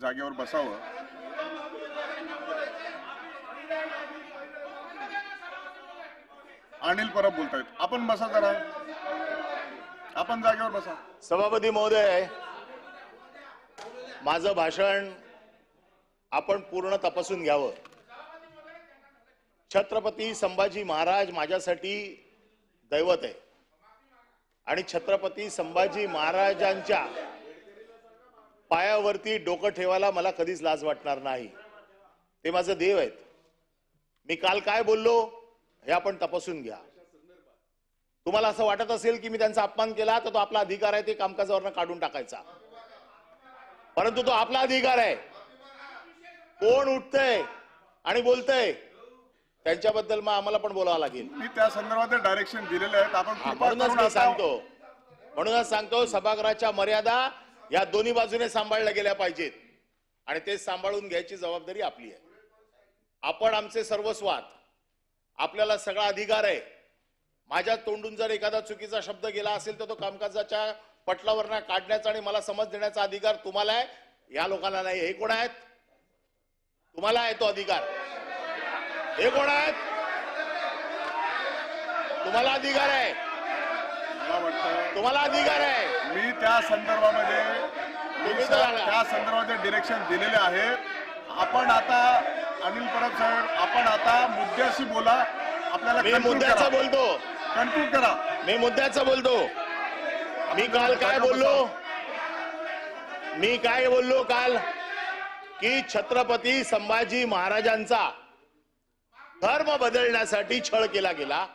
जागेवर बसावं. अनिल परब बोलतायत. आपण बसा जरा. आपण जागेवर बसा. सभापती महोदय माझं भाषण आपण पूर्ण तपासून घ्यावं. छत्रपती संभाजी महाराज माझ्यासाठी दैवत आहे. आणि छत्रपती संभाजी महाराजांच्या पायावरती डोकं ठेवायला मला कधीच लाज वाटणार नाही. ते माझं देव आहेत. मी काल काय बोललो हे आपण तपासून घ्या. तुम्हाला असं वाटत असेल की मी त्यांचा अपमान केला तर तो आपला अधिकार आहे ते कामकाजावरनं काढून टाकायचा. परंतु तो आपला अधिकार आहे. कोण उठतंय आणि बोलतंय त्यांच्याबद्दल मग आम्हाला पण बोलावं लागेल. मी त्या संदर्भात डायरेक्शन दिलेले आहेत. आपण म्हणूनच सांगतो. म्हणूनच सांगतो सभागृहाच्या मर्यादा या दोन्ही बाजूने सांभाळल्या गेल्या पाहिजेत. आणि ते सांभाळून घ्यायची जबाबदारी आपली आहे. आपण आमचे सर्वस्वात. आपल्याला सगळा अधिकार आहे. माझ्या तोंडून जर एखादा चुकीचा शब्द गेला असेल तर तो कामकाजाच्या पटलावर काढण्याचा आणि मला समज देण्याचा अधिकार तुम्हाला आहे. या लोकांना नाही. हे कोण आहेत? तुम्हाला आहे तो अधिकार. हे कोण आहेत? तुम्हाला अधिकार आहे. मला वाटतं तुम्हाला अधिकार आहे. मी त्या संदर्भामध्ये मी तुम्ही तर त्या संदर्भामध्ये डिरेक्शन दिलेले आहे. आपण आता अनिल परब साहेब आपण आता मुद्द्याशी बोला. आपल्याला मी मुद्द्याचं करा. बोलतो. Conclude करा. मी मुद्द्याचं बोलतो. मी काल काय बोललो? मी काय बोललो काल? की छत्रपती संभाजी महाराजांचा धर्म बदलण्यासाठी छळ केला गेला.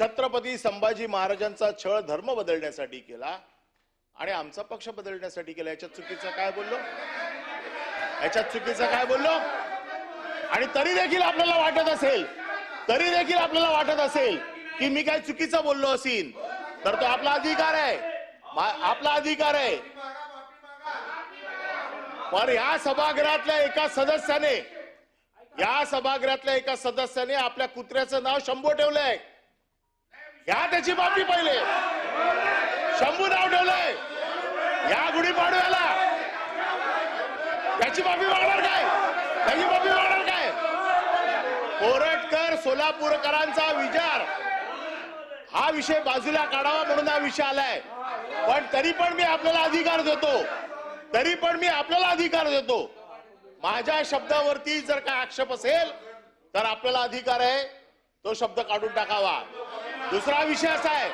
छत्रपती संभाजी महाराजांचा छळ धर्म बदलण्यासाठी केला आणि आमचा पक्ष बदलण्यासाठी केला. याच्यात चुकीचं काय बोललो? याच्यात चुकीचं काय बोललो? आणि तरी देखील आपल्याला वाटत असेल तरी देखील आपल्याला वाटत असेल की मी काय चुकीचं बोललो असीन? तर तो आपला अधिकार आहे. आपला अधिकार आहे. पण या सभागृहातल्या एका सदस्याने या सभागृहातल्या एका सदस्याने आपल्या कुत्र्याचं नाव शंभू ठेवलंय. ह्या त्याची माफी पहिले. शंभू नाव ठेवलंय या गुढीपाडव्याला त्याची माफी मागणार काय? त्याची माफी मागणार काय? कोरटकर सोलापूरकरांचा विचार. हा विषय बाजूला काढावा म्हणून हा विषय आलाय. पण तरी पण मी आपल्याला अधिकार देतो. तरी पण मी आपल्याला अधिकार देतो. माझ्या शब्दावरती जर काय आक्षेप असेल तर आपल्याला अधिकार आहे तो शब्द काढून टाकावा. दुसरा विषय असा आहे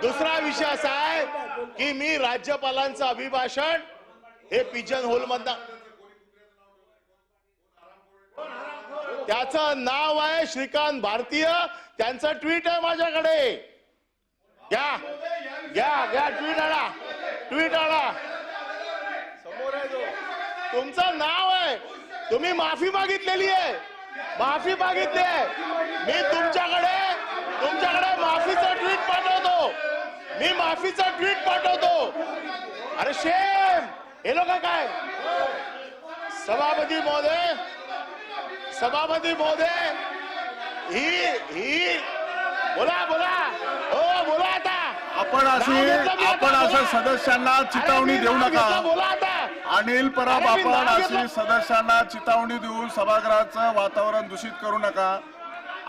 दुसरा विषय असा आहे की मी राज्यपालांचं अभिभाषण हे पिजन होल मधनं त्याचं नाव आहे श्रीकांत भारतीय त्यांचं ट्विट आहे माझ्याकडे. घ्या घ्या घ्या ट्विट आणा ट्विट आणा. तुमचं नाव आहे. तुम्ही माफी मागितलेली आहे. माफी मागितली आहे. मी तुमच्याकडे तुमच्याकडे माफीचं ट्विट पाठवतो. मी माफीचं ट्विट पाठवतो. अरे शेम! हे लोक काय? सभापती महोदय सभापती महोदय ही ही बोला बोला. हो बोला आता. आपण आता, आपण असं. सदस्यांना चितावणी देऊ नका. अनिल आपण नाव अशी. सदस्यांना चितावणी देऊन सभागृहाचं वातावरण दूषित करू नका.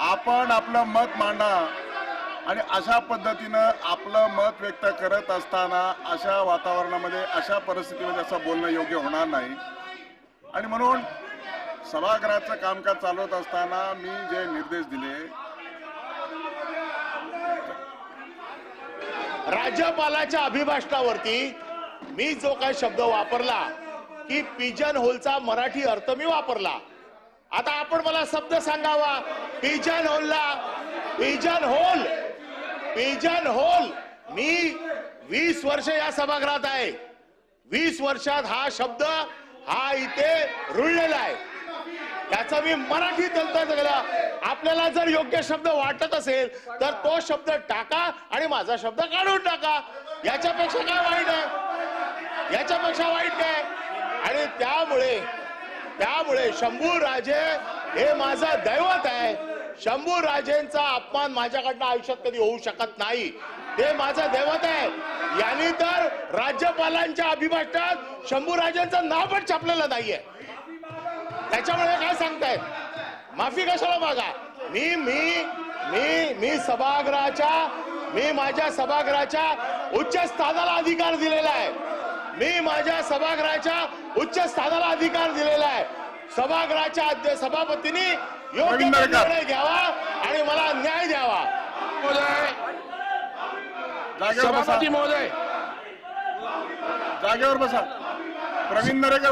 आपण आपलं मत मांडा. आणि अशा पद्धतीनं आपलं मत व्यक्त करत असताना अशा वातावरणामध्ये अशा परिस्थितीमध्ये असं बोलणं योग्य होणार नाही. आणि म्हणून सभागृहाचं कामकाज चालवत असताना मी जे निर्देश दिले राज्यपालाच्या अभिभाषणावरती मी जो काही शब्द वापरला की पिजन होलचा मराठी अर्थ मी वापरला. आता आपण मला शब्द सांगावा. Pigeon होलला. Pigeon hole. Pigeon hole. मी वीस वर्ष या सभागृहात आहे. वीस वर्षात हा शब्द हा इथे रुळलेला आहे. त्याचा मी मराठी तंत्र केला. आपल्याला जर योग्य शब्द वाटत असेल तर तो शब्द टाका आणि माझा शब्द काढून टाका. याच्यापेक्षा काय वाईट आहे? याच्यापेक्षा वाईट काय? आणि त्यामुळे त्यामुळे शंभू राजे हे माझं दैवत आहे. शंभू राजेंचा अपमान माझ्याकडनं आयुष्यात कधी होऊ शकत नाही. ते माझं दैवत आहे. यांनी तर राज्यपालांच्या अभिभाषणात शंभूराजांचं नाव पण छापलेलं नाहीये. त्याच्यामुळे काय सांगतायत माफी कशाला मागा? मी मी मी मी सभागृहाच्या मी माझ्या सभागृहाच्या उच्च स्थानाला अधिकार दिलेला आहे. मी माझ्या सभागृहाच्या उच्च स्थानाला अधिकार दिलेला आहे. सभागृहाच्या अध्य सभापतींनी योग्य. निर्णय घ्यावा आणि मला न्याय द्यावा. सभापती महोदय. जागेवर बसा. प्रवीण नरेकर